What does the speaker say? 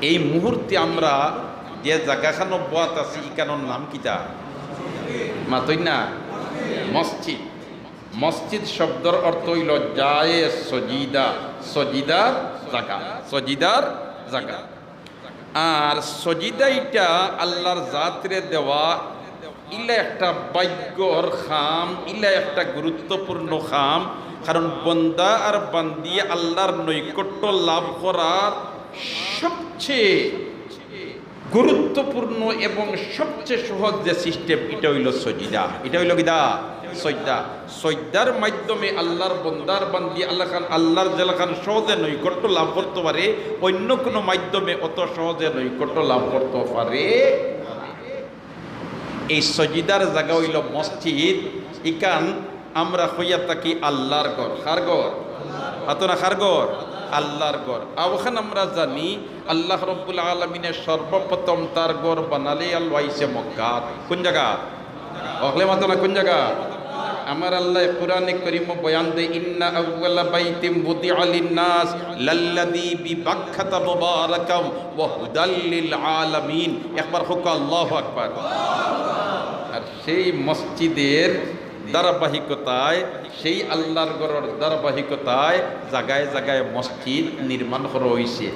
এই মুহূর্তে আমরা যে জাগাখানো বাত আছি ইকানোর নাম কিতা? মাতই না মসজিদ। মসজিদ শব্দর অর্থ হইল জায়ে সজিদা। সজিদার জাগা। সজিদার জাগা। আর সজিদাইটা আল্লাহর জাতরে দেওয়া ইলা একটা বাক্যর খাম, ইলা একটা গুরুত্বপূর্ণ খাম। কারণ বন্দা আর বান্দি আল্লাহর নৈকট্য লাভ করার সবচেয়ে গুরুত্বপূর্ণ এবং সবচেয়ে সহজ যে সিস্টেম, এটা হইল সজিদা। এটা হইল কিদা সজ্জা সজ্জার মাধ্যমে আল্লাহর বন্দার বান্দি আল্লাহ খান, আল্লাহর জেলাখান সহজে নৈকট্য লাভ করতে পারে, অন্য কোনো মাধ্যমে অত সহজে নৈকট্য লাভ করতে পারে এই সজিদার জায়গা হইল মসজিদ। ইকান আমরা হইয়া থাকি আল্লাহর ঘর। খার ঘর? হাতনা খার ঘর? আল্লাহর ঘর। আওখান আমরা জানি, আল্লাহ রব্বুল আলমিনের সর্বপ্রথম তার ঘর বানালে আল্লাহ মক্কা। কোন জায়গা? অখলে মাতো না কোন জায়গা? আমার আল্লাহ কোরআনে করিম বয়ান দে ইন্না আউওয়ালা বাইতিম বুদি আলিন নাস লাল্লাযী বিবাক্কাতা মুবারাকাম ওয়া হুদাল লিল আলামিন। একবার হোক আল্লাহু আকবার। আর সেই মসজিদের ধারাবাহিকতায় সেই আল্লাহর গড়ের ধারাবাহিকতায় জায়গায় জায়গায় মসজিদ নির্মাণ করা হয়েছে